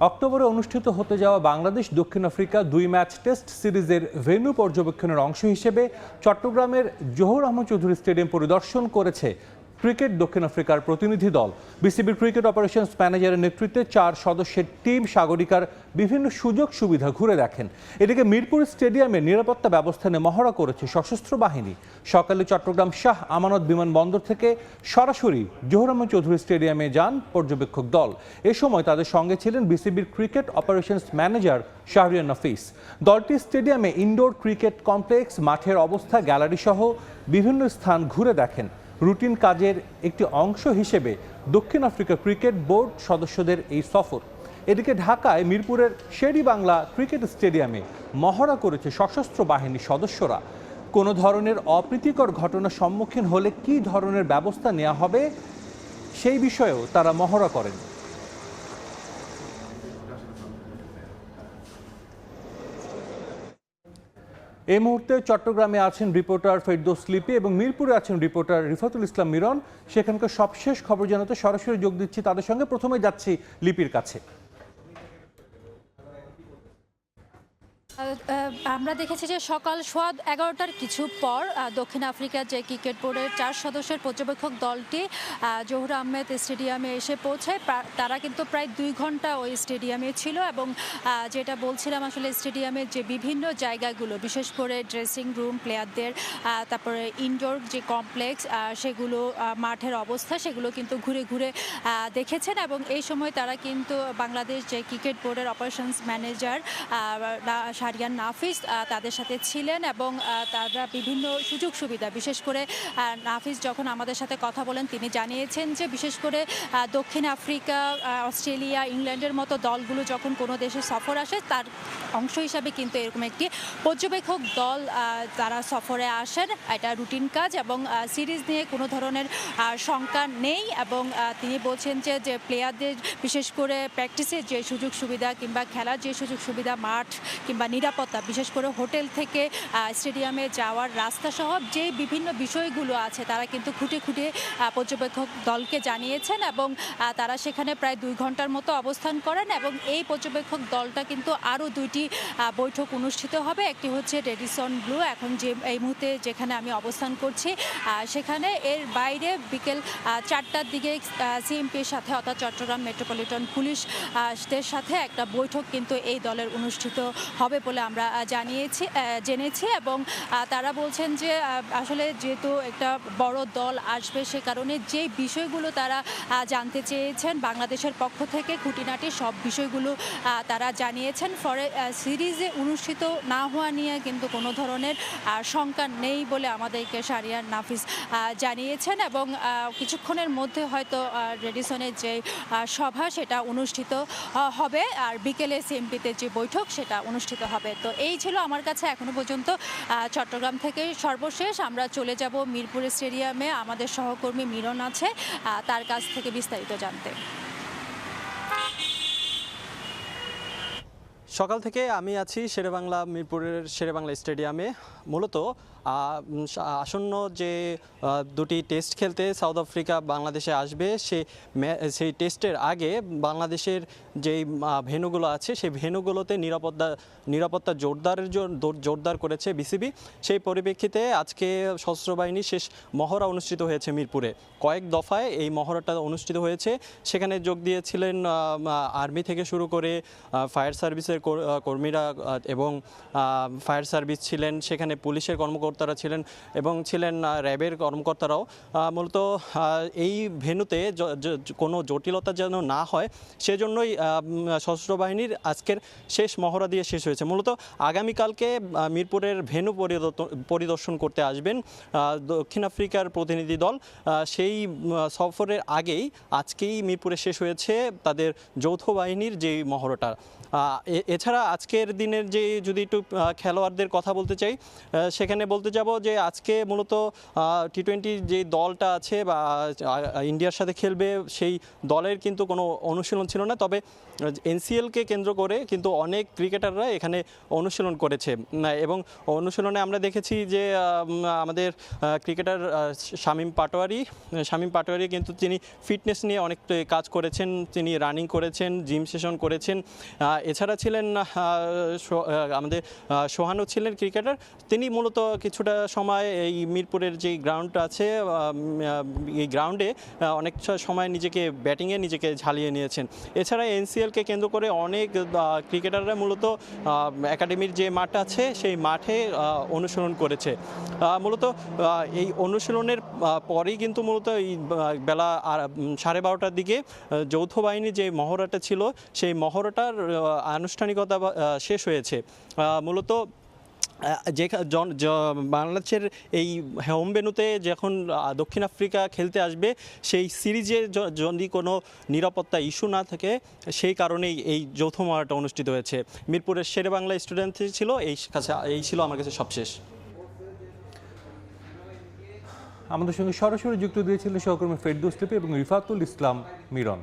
অক্টোবরে অনুষ্ঠিত হতে যাওয়া বাংলাদেশ দক্ষিণ আফ্রিকা দুই ম্যাচ টেস্ট সিরিজের ভেন্যু পর্যবেক্ষণের অংশ হিসেবে চট্টগ্রামের জহুর আহমদ চৌধুরী স্টেডিয়াম পরিদর্শন করেছে ক্রিকেট দক্ষিণ আফ্রিকার প্রতিনিধি দল। বিসিবির ক্রিকেট অপারেশনস ম্যানেজারের নেতৃত্বে চার সদস্যের টিম সাগরিকার বিভিন্ন সুযোগ সুবিধা ঘুরে দেখেন। এদিকে মিরপুর স্টেডিয়ামে নিরাপত্তা ব্যবস্থা নিয়ে মহড়া করেছে সশস্ত্র বাহিনী। সকালে চট্টগ্রাম শাহ আমানত বিমানবন্দর থেকে সরাসরি জহুর আহমদ চৌধুরী স্টেডিয়ামে যান পর্যবেক্ষক দল। এ সময় তাদের সঙ্গে ছিলেন বিসিবির cricket operations manager Shahriar Nafees. দলটি স্টেডিয়ামে ইনডোর ক্রিকেট কমপ্লেক্স, মাঠের অবস্থা গ্যালারি সহ বিভিন্ন স্থান ঘুরে দেখেন। রুটিন কাজের একটি অংশ হিসেবে দক্ষিণ আফ্রিকা ক্রিকেট বোর্ড সদস্যদের এই সফর। এদিকে ঢাকায় মিরপুরের শেরি বাংলা ক্রিকেট স্টেডিয়ামে মহড়া করেছে সশস্ত্র বাহিনীর সদস্যরা। কোনো ধরনের অপ্রীতিকর ঘটনার সম্মুখীন হলে কি ধরনের ব্যবস্থা নেওয়া হবে সেই বিষয়েও তারা মহড়া করেন। এই মুহূর্তে চট্টগ্রামে আছেন রিপোর্টার ফেরদোস লিপি এবং মিরপুরে আছেন রিপোর্টার রিফাতুল ইসলাম মিরন। সেখানকার সবশেষ খবর জানাতে সরাসরি যোগ দিচ্ছি তাদের সঙ্গে। প্রথমে যাচ্ছি লিপির কাছে। আমরা দেখেছি যে সকাল সোয়া এগারোটার কিছু পর দক্ষিণ আফ্রিকার যে ক্রিকেট বোর্ডের চার সদস্যের পর্যবেক্ষক দলটি জহুর আহমেদ স্টেডিয়ামে এসে পৌঁছায়। তারা কিন্তু প্রায় দুই ঘণ্টা ওই স্টেডিয়ামে ছিল এবং যেটা বলছিলাম আসলে স্টেডিয়ামের যে বিভিন্ন জায়গাগুলো, বিশেষ করে ড্রেসিং রুম, প্লেয়ারদের তারপরে ইনডোর যে কমপ্লেক্স সেগুলো মাঠের অবস্থা, সেগুলো কিন্তু ঘুরে ঘুরে দেখেছেন এবং এই সময় তারা কিন্তু বাংলাদেশ যে ক্রিকেট বোর্ডের অপারেশনস ম্যানেজার শারিয়ান নাফিস তাদের সাথে ছিলেন এবং তারা বিভিন্ন সুযোগ সুবিধা, বিশেষ করে নাফিস যখন আমাদের সাথে কথা বলেন, তিনি জানিয়েছেন যে বিশেষ করে দক্ষিণ আফ্রিকা অস্ট্রেলিয়া, ইংল্যান্ডের মতো দলগুলো যখন কোনো দেশে সফর আসে, তার অংশ হিসাবে কিন্তু এরকম একটি পর্যবেক্ষক দল তারা সফরে আসেন। এটা রুটিন কাজ এবং সিরিজ নিয়ে কোনো ধরনের শঙ্কা নেই এবং তিনি বলছেন যে যে প্লেয়ারদের বিশেষ করে প্র্যাকটিসের যে সুযোগ সুবিধা কিংবা খেলার যে সুযোগ সুবিধা, মাঠ কিংবা নিরাপত্তা, বিশেষ করে হোটেল থেকে স্টেডিয়ামে যাওয়ার রাস্তা সহ যে বিভিন্ন বিষয়গুলো আছে, তারা কিন্তু খুঁটে খুঁটে পর্যবেক্ষক দলকে জানিয়েছেন এবং তারা সেখানে প্রায় দুই ঘণ্টার মতো অবস্থান করেন এবং এই পর্যবেক্ষক দলটা কিন্তু আরও দুইটি বৈঠক অনুষ্ঠিত হবে। একটি হচ্ছে রেডিসন ব্লু, এখন যে, এই মুহূর্তে যেখানে আমি অবস্থান করছি সেখানে এর বাইরে বিকেল চারটার দিকে সিএমপির সাথে অর্থাৎ চট্টগ্রাম মেট্রোপলিটন পুলিশ দের সাথে একটা বৈঠক কিন্তু এই দলের অনুষ্ঠিত হবে বলে আমরা জানিয়েছি জেনেছি এবং তারা বলছেন যে আসলে যেহেতু একটা বড় দল আসবে সে কারণে যে বিষয়গুলো তারা জানতে চেয়েছেন বাংলাদেশের পক্ষ থেকে খুঁটিনাটি সব বিষয়গুলো তারা জানিয়েছেন। আহ, সিরিজে অনুষ্ঠিত না হওয়া নিয়ে কিন্তু কোনো ধরনের শঙ্কা নেই বলে আমাদেরকে সারিয়ার নাফিস জানিয়েছেন এবং কিছুক্ষণের মধ্যে হয়তো রেডিসনের যে সভা সেটা অনুষ্ঠিত হবে। আর বিকেলে সিএমপিতে যে বৈঠক সেটা অনুষ্ঠিত হবে। তো এই ছিল আমার কাছে এখনও পর্যন্ত চট্টগ্রাম থেকে সর্বশেষ। আমরা চলে যাব মিরপুর স্টেডিয়ামে। আমাদের সহকর্মী মিলন আছে তার কাছ থেকে বিস্তারিত জানতে। সকাল থেকে আমি আছি শেরেবাংলা, মিরপুরের শেরেবাংলা স্টেডিয়ামে। মূলত আসন্ন যে দুটি টেস্ট খেলতে সাউথ আফ্রিকা বাংলাদেশে আসবে, সে সেই টেস্টের আগে বাংলাদেশের যেই ভেনুগুলো আছে, সেই ভেনুগুলোতে নিরাপত্তা নিরাপত্তা জোরদারের জোরদার করেছে বিসিবি। সেই পরিপ্রেক্ষিতে আজকে সশস্ত্র বাহিনী শেষ মহড়া অনুষ্ঠিত হয়েছে মিরপুরে। কয়েক দফায় এই মহড়াটা অনুষ্ঠিত হয়েছে। সেখানে যোগ দিয়েছিলেন আর্মি থেকে শুরু করে ফায়ার সার্ভিসের কর্মীরা এবং ফায়ার সার্ভিস ছিলেন। সেখানে পুলিশের কর্মকর্তারা ছিলেন এবং ছিলেন র্যাবের কর্মকর্তারাও। মূলত এই জ- কোনো জটিলতা যেন না হয়, সেজন্যই সশস্ত্র বাহিনীর আজকের শেষ মহড়া দিয়ে শেষ হয়েছে। মূলত আগামীকালকে মিরপুরের ভেন্যু পরিদর্শন- করতে আসবেন দক্ষিণ আফ্রিকার প্রতিনিধি দল। সেই সফরের আগেই আজকেই মিরপুরে শেষ হয়েছে তাদের যৌথ বাহিনীর যেই মহড়াটা। এছাড়া আজকের দিনের যে যদি একটু খেলোয়াড়দের কথা বলতে চাই সেখানে বলতে যাব যে আজকে মূলত টি টোয়েন্টি যে দলটা আছে বা ইন্ডিয়ার সাথে খেলবে সেই দলের কিন্তু কোনো অনুশীলন ছিল না। তবে এনসিএলকে কেন্দ্র করে কিন্তু অনেক ক্রিকেটাররা এখানে অনুশীলন করেছে। এবং অনুশীলনে আমরা দেখেছি যে আমাদের ক্রিকেটার শামীম পাটোয়ারি শামীম পাটোয়ারি কিন্তু তিনি ফিটনেস নিয়ে অনেক কাজ করেছেন, তিনি রানিং করেছেন, জিম সেশন করেছেন এছাড়া ছিলেন আমাদের আহ, সোহানও ছিলেন ক্রিকেটার। তিনি মূলত কিছুটা সময় এই মিরপুরের যে গ্রাউন্ড আছে এই গ্রাউন্ডে অনেক সময় নিজেকে ব্যাটিংয়ে নিজেকে ঝালিয়ে নিয়েছেন। এছাড়া এনসিএলকে কেন্দ্র করে অনেক ক্রিকেটাররা মূলত একাডেমির যে মাঠ আছে সেই মাঠে অনুশীলন করেছে। মূলত এই অনুশীলনের পরেই কিন্তু মূলত এই বেলা সাড়ে বারোটার দিকে যৌথ বাহিনী যে মহড়াটা ছিল সেই মহড়াটার আনুষ্ঠানিকতা শেষ হয়েছে। মূলত যে বাংলাদেশের এই হোম ভেন্যুতে যখন দক্ষিণ আফ্রিকা খেলতে আসবে, সেই সিরিজে যদি কোনো নিরাপত্তা ইস্যু না থাকে, সেই কারণেই এই যৌথ মহড়াটা অনুষ্ঠিত হয়েছে। মিরপুরের শেরে বাংলা স্টুডেন্ট ছিল, এই কাছে, এই ছিল আমার কাছে সবশেষ। আমাদের সঙ্গে সরাসরি যুক্ত দিয়েছিল সহকর্মী ফেরদৌস এবং রিফাতুল ইসলাম মিরন।